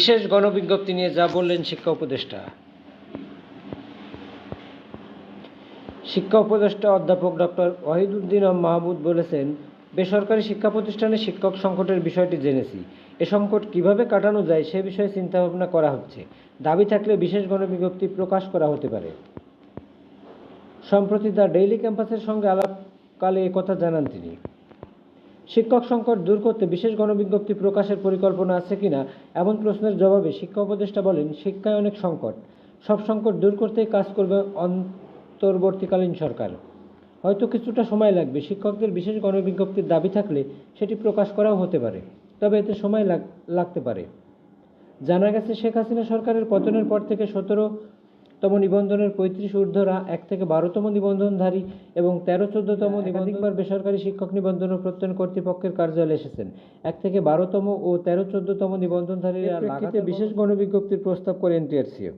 বিশেষ গণবিজ্ঞপ্তি নিয়ে যা বললেন শিক্ষা উপদেষ্টা। শিক্ষা উপদেষ্টা অধ্যাপক ডক্টর ওয়াহিদুদ্দিন মাহমুদ বলেছেন, বেসরকারি শিক্ষা প্রতিষ্ঠানে শিক্ষক সংকটের বিষয়টি জেনেছি। এ সংকট কীভাবে কাটানো যায় সে বিষয়ে চিন্তাভাবনা করা হচ্ছে। দাবি থাকলে বিশেষ গণবিজ্ঞপ্তি প্রকাশ করা হতে পারে। সম্প্রতি দ্য ডেইলি ক্যাম্পাসের সঙ্গে আলাপকালে কথা জানান তিনি। শিক্ষক সংকট দূর করতে বিশেষ গণবিজ্ঞপ্তি প্রকাশের পরিকল্পনা আছে কিনা, এমন প্রশ্নের জবাবে শিক্ষা উপদেষ্টা বলেন, শিক্ষায় অনেক সংকট। সব সংকট দূর করতেই কাজ করবে অন্তর্বর্তীকালীন সরকার। হয়তো কিছুটা সময় লাগবে, শিক্ষকদের বিশেষ গণবিজ্ঞপ্তির দাবি থাকলে সেটি প্রকাশ করাও হতে পারে, তবে এতে সময় লাগ- লাগতে পারে। জানা গেছে, শেখ হাসিনা সরকারের পতনের পর থেকে সতেরো তম নিবন্ধনের পঁয়ত্রিশ ঊর্ধ্বরা এক থেকে বারোতম নিবন্ধনধারী এবং তেরো চোদ্দতম একাধিকবার বেসরকারি শিক্ষক নিবন্ধন ও প্রত্যয়ন কর্তৃপক্ষের কার্যালয়ে এসেছেন। এক থেকে বারোতম ও তেরো চোদ্দতম নিবন্ধনধারীরা প্রেক্ষিতে বিশেষ গণবিজ্ঞপ্তির প্রস্তাব করে এনটিআরসিও।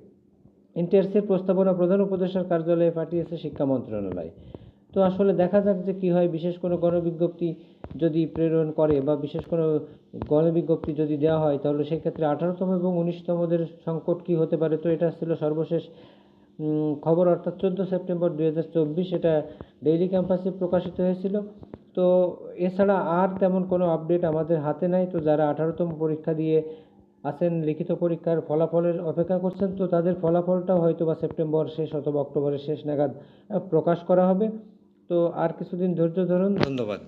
এনটিআরসির প্রস্তাবনা প্রধান উপদেষ্টার কার্যালয়ে পাঠিয়েছে শিক্ষা মন্ত্রণালয়। তো আসলে দেখা যাক যে কী হয়। বিশেষ কোনো গণবিজ্ঞপ্তি যদি প্রেরণ করে বা বিশেষ কোনো গণবিজ্ঞপ্তি যদি দেওয়া হয়, তাহলে সেক্ষেত্রে আঠারোতম এবং উনিশতমদের সংকট কী হতে পারে? তো এটা ছিল সর্বশেষ খবর। অর্থাৎ চোদ্দ সেপ্টেম্বর দুই হাজার চব্বিশ এটা ডেইলি ক্যাম্পাসে প্রকাশিত হয়েছিল। তো এছাড়া আর তেমন কোনো আপডেট আমাদের হাতে নাই। তো যারা আঠারোতম পরীক্ষা দিয়ে আছেন, লিখিত পরীক্ষার ফলাফলের অপেক্ষা করছেন, তো তাদের ফলাফলটাও হয়তো বা সেপ্টেম্বর শেষ অথবা অক্টোবরের শেষ নাগাদ প্রকাশ করা হবে। তো আর কিছুদিন ধৈর্য ধরুন। ধন্যবাদ।